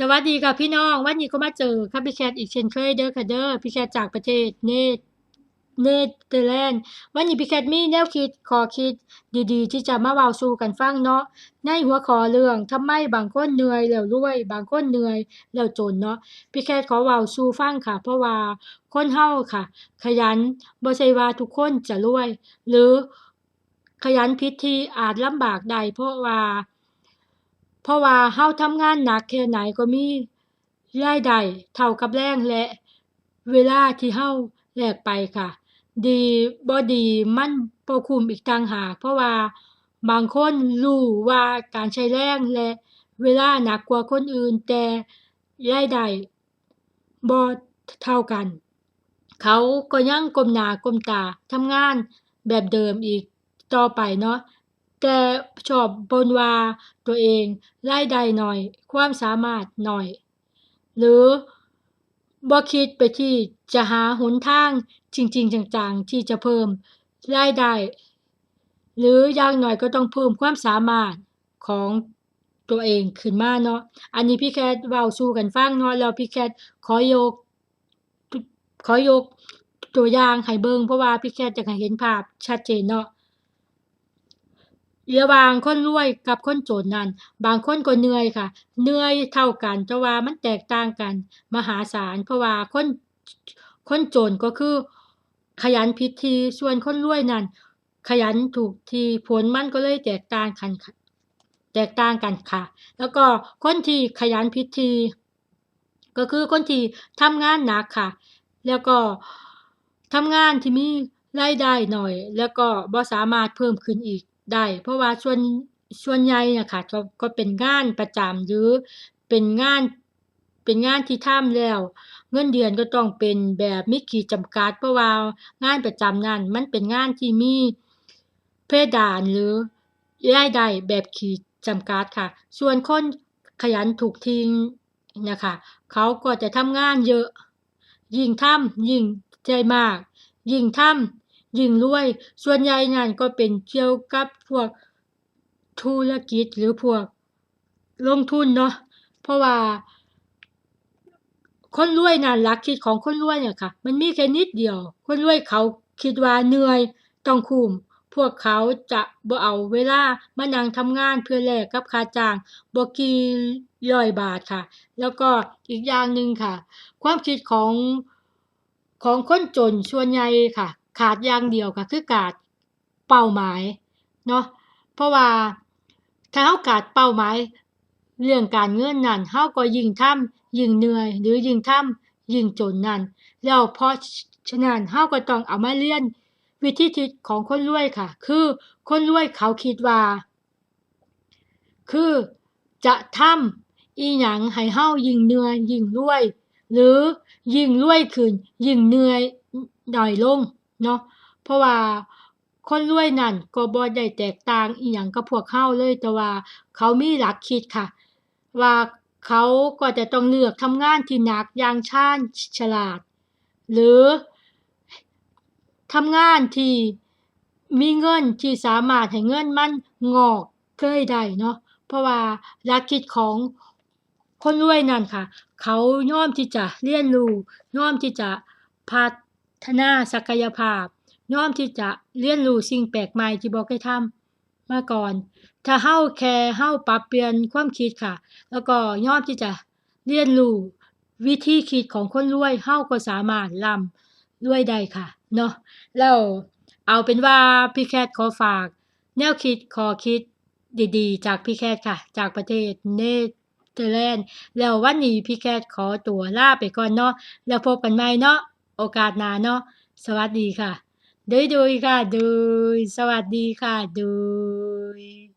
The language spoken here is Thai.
สวัสดีค่ะพี่น้อง วันนี้ก็มาเจอกับพี่แคทอีกเช่นเคยเด้อค่ะเด้อพี่แคทจากประเทศเนเนเธอร์แลนด์วันนี้พี่แคทมีแนวคิดขอคิดดีๆ ที่จะมาเว้าสู่กันฟังเนาะในหัวข้อเรื่องทำไมบางคนเหนื่อยแล้วรวย บางคนเหนื่อยแล้วจนเนาะพี่แคทขอเว้าสู่ฟังค่ะ เพราะว่าคนเฮาค่ะ ขยันบ่ใช่ว่าทุกคนจะรวย หรือขยันผิดที่อาจลำบากได้เพราะว่า เพราะว่าเฮาทำงานหนักแค่ไหนก็มีรายได้เท่ากับแรงและเวลาที่เฮาแลกไปค่ะ ดีบ่ดีมันบ่คุ้มอีกต่างหาก เพราะว่าบางคนรู้ว่าการใช้แรงและเวลาหนักกว่าคนอื่น แต่รายได้บ่เท่ากัน เขาก็ยังก้มหน้าก้มตาทำงานแบบเดิมอีกต่อไปเนาะ แต่ชอบบนว่าตัวเองรายได้น้อย ความสามารถหน้อย หรือบ่คิดไปที่จะหาหนทางจริง ๆจังๆที่จะเพิ่มรายได้ หรืออย่างน้อยก็ต้องเพิ่มความสามารถของตัวเองขึ้นมาเนาะ อันนี้พี่แคทเว้าสู่กันฟังเนาะแล้วพี่แคทขอยก ขอยกตัวอย่างให้เบิ่งเพราะว่าพี่แคทอยากให้เห็นภาพชัดเจนเนาะ ระหว่างคนรวยกับคนจนนั้น บางคนก็เหนื่อยค่ะเหนื่อยเท่ากันแต่ว่ามันแตกต่างกัน มหาศาลเพราะว่าคนคนจนก็คือ ขยันผิดที่ส่วนคนรวยนั้น ขยันถูกทีผลมันก็เลยแตกต่างกันแตกต่างกันค่ะ แล้วก็คนที่ขยันผิดที่ก็คือคนที่ทำงานหนักค่ะ แล้วก็ทำงานที่มีรายได้หน้อย แล้วก็บ่สามารถเพิ่มขึ้นอีก ได้ เพราะว่าส่วนส่วนใหญ่นะคะก็ก็เป็นงานประจำหรือเป็นงานเป็นงานที่ทำแล้ว เงินเดือนก็ต้องเป็นแบบมีขีดจำกัด เพราะว่างานประจำนั้นมันเป็นงานที่มีเพดานหรือรายได้แบบขีดจำกัดค่ะ ส่วนคนขยันถูกที่น่ะคะเขาก็จะทำงานเยอะ ยิ่งทำยิ่งได้มาก ยิ่งทำ ยิ่งรวย ส่วนใหญ่นั้นก็เป็นเกี่ยวกับพวกธุรกิจหรือพวกลงทุนเนาะ เพราะว่า คนรวยนั้นหลักคิดของคนรวยอะค่ะ มันมีแค่นิดเดียว คนรวยเขาคิดว่าเหนื่อยต้องคุมพวกเขาจะบ่เอาเวลามานั่งทำงานเพื่อแลกกับค่าจ้างบ่กี่ร้อยบาทค่ะ แล้วก็อีกอย่างหนึ่งค่ะ ความคิดของของคนจนส่วนใหญ่ค่ะ ขาดอย่างเดียวก็คือขาดเป้าหมายเนาะเพราะว่าถ้าเราขาดเป้าหมายเรื่องการเงินนั้นเราก็ยิ่งทำยิ่งเหนื่อย หรือยิ่งทำยิ่งจนนั้นแล้วเพราะฉะนั้นเราก็ต้องเอามาเรียนวิธีคิดของคนรวยค่ะ คือคนรวยเขาคิดว่า คือจะทำอิหยังให้เรายิ่งเหนื่อยยิ่งรวย หรือยิ่งรวยขึ้นยิ่งเหนื่อยน้อยลง เนาะเพราะว่าคนรวยนั้นก็บ่ได้แตกต่างอิหยังกับพวกเราเลยแต่ว่าเขามีหลักคิดค่ะ ว่าเขาก็จะต้องเลือกทำงานที่หนักอย่างชาญฉลาด หรือทำงานที่มีเงินที่สามารถให้เงินมันงอกเกยได้เนาะเพราะว่าหลักคิดของคนรวยนั้นค่ะ เขายอมที่จะเรียนรู้ยอมที่จะพัฒ นาศักยภาพยอมที่จะเรียนรู้สิ่งแปลกใหม่ที่บ่เคยทำมาก่อน ถ้าเราแค่เราปรับเปลี่ยนความคิดค่ะ แล้วก็ย่อมที่จะเรียนรู้วิธีคิดของคนรวยเราก็สามารถร่ำรวยได้ค่ะ เนาะแล้วเอาเป็นว่าพี่แคทขอฝาก แนวคิดขอคิดดีๆ จากพี่แคทค่ะ จากประเทศเนเธอร์แลนด์แล้ววันนี้พี่แคทขอตัวลาไปก่อนเนาะแล้วพบกันใหม่เนาะ โอกาสหน้าเนาะสวัสดีค่ะดูดยค่ะโดยสวัสดีค่ะโดย